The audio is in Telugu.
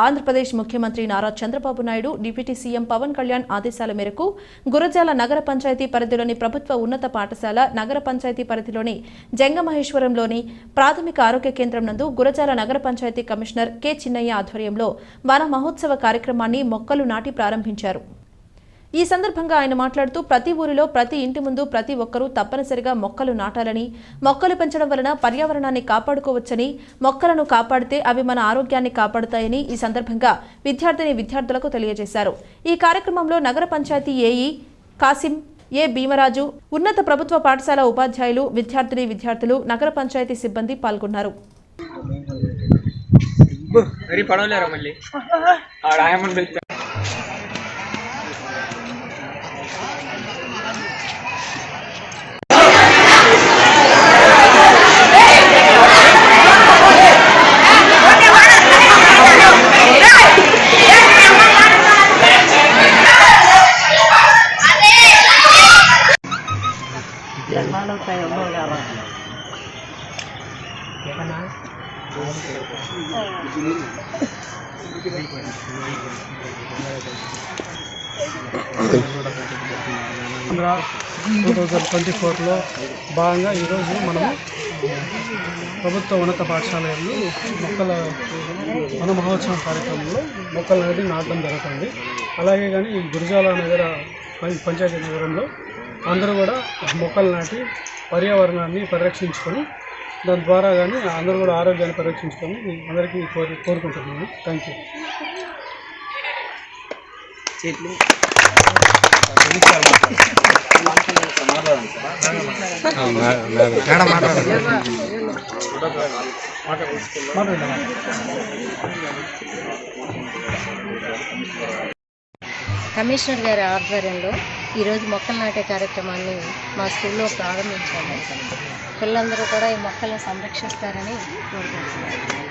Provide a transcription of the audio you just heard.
ఆంధ్రప్రదేశ్ ముఖ్యమంత్రి నారా చంద్రబాబు నాయుడు డిప్యూటీ సీఎం పవన్ కళ్యాణ్ ఆదేశాల మేరకు గురజాల నగర పంచాయతీ పరిధిలోని ప్రభుత్వ ఉన్నత పాఠశాల నగర పంచాయతీ పరిధిలోని జంగమహేశ్వరంలోని ప్రాథమిక ఆరోగ్య కేంద్రం నందు గురజాల నగర పంచాయతీ కమిషనర్ కె చిన్నయ్య ఆధ్వర్యంలో వన మహోత్సవ కార్యక్రమాన్ని మొక్కలు నాటి ప్రారంభించారు. ఈ సందర్భంగా ఆయన మాట్లాడుతూ ప్రతి ఊరిలో ప్రతి ఇంటి ముందు ప్రతి ఒక్కరూ తప్పనిసరిగా మొక్కలు నాటాలని మొక్కలు పెంచడం వలన పర్యావరణాన్ని కాపాడుకోవచ్చని మొక్కలను కాపాడితే అవి మన ఆరోగ్యాన్ని కాపాడుతాయని ఈ సందర్భంగా విద్యార్థిని విద్యార్థులకు తెలియజేశారు. ఈ కార్యక్రమంలో నగర పంచాయతీ ఏఈ కాసిం ఏ భీమరాజు ఉన్నత ప్రభుత్వ పాఠశాల ఉపాధ్యాయులు విద్యార్థిని విద్యార్థులు నగర పంచాయతీ సిబ్బంది పాల్గొన్నారు. మళ్ళీ? ఆడ ఆయమ్మని పిలిచా టూ థౌజండ్ ట్వంటీ ఫోర్లో భాగంగా ఈరోజు మనము ప్రభుత్వ ఉన్నత పాఠశాలలో మొక్కల వన మహోత్సవం కార్యక్రమంలో మొక్కలు నాటి నాటడం జరుగుతుంది. అలాగే కానీ ఈ నగర పంచాయతీ నగరంలో అందరూ కూడా మొక్కలు నాటి పర్యావరణాన్ని పరిరక్షించుకొని దాని ద్వారా కానీ అందరూ కూడా ఆరోగ్యాన్ని పరిరక్షించుకొని అందరికీ కోరు కోరుకుంటున్నాను. థ్యాంక్ యూ చెట్లు. కమిషనర్ గారి ఆధ్వర్యంలో ఈరోజు మొక్కలు నాటే కార్యక్రమాన్ని మా స్కూల్లో ప్రారంభించాము. పిల్లలందరూ కూడా ఈ మొక్కలను సంరక్షిస్తారని కోరుకుంటున్నాను